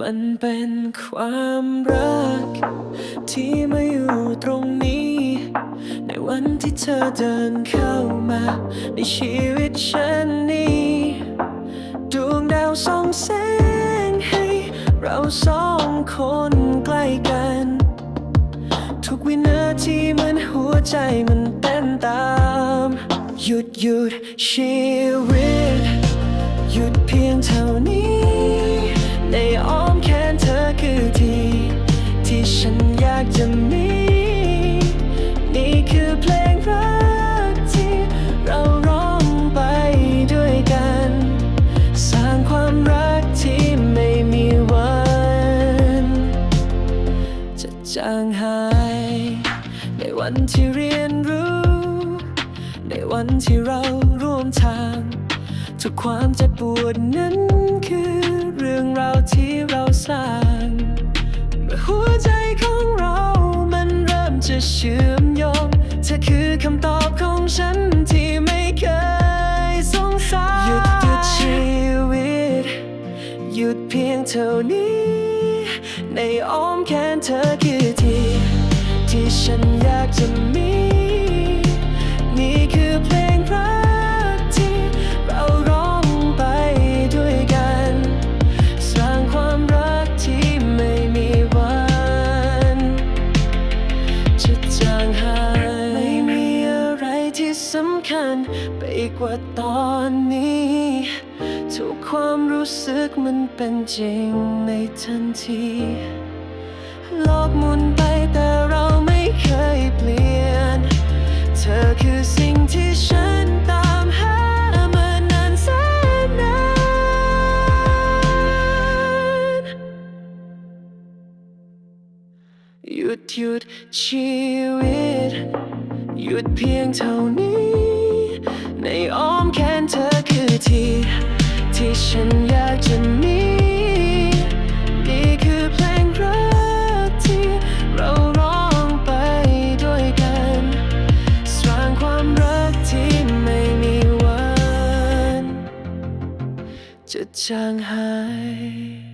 มันเป็นความรัก ที่มาอยู่ตรงนี้ ในวันที่เธอเดินเข้ามา ในชีวิตฉันนี้ดวงดาวส่องแสงให้เราสองคนใกล้กัน ทุกวินาทีเหมันหัวใจมันเต้นตาม หยุดหยุดชีวิต หยุดเพียงเท่านี้ากจะมี นี่คือเพลงรักที่เราร้องไปด้วยกัน สร้างความรักที่ไม่มีวัน จะจางหาย ในวันที่เรียนรู้ ในวันที่เราร่วมทาง ทุกความเจ็บปวดนั้นคือเรื่องราวที่ จะเชื่อมโยงเธอคือคำตอบของฉันที่ไม่เคยสงสัยหยุดหยุดชีวิต หยุดเพียงเท่านี้ ในอ้อมแขนเธอคือที่ ที่ฉันอยากจะมี จะจางหาย ไม่มีอะไรที่สำคัญไปกว่าตอนนี้ ทุกความรู้สึกมันเป็นจริงในทันที โลกหมุนไป หยุดหยุดชีวิต หยุดเพียงเท่านี้ ในอ้อมแขนเธอคือที่ ที่ฉันอยากจะมีนี่คือเพลงรักที่เราร้องไปด้วยกัน สร้างความรักที่ไม่มีวัน จะจางหาย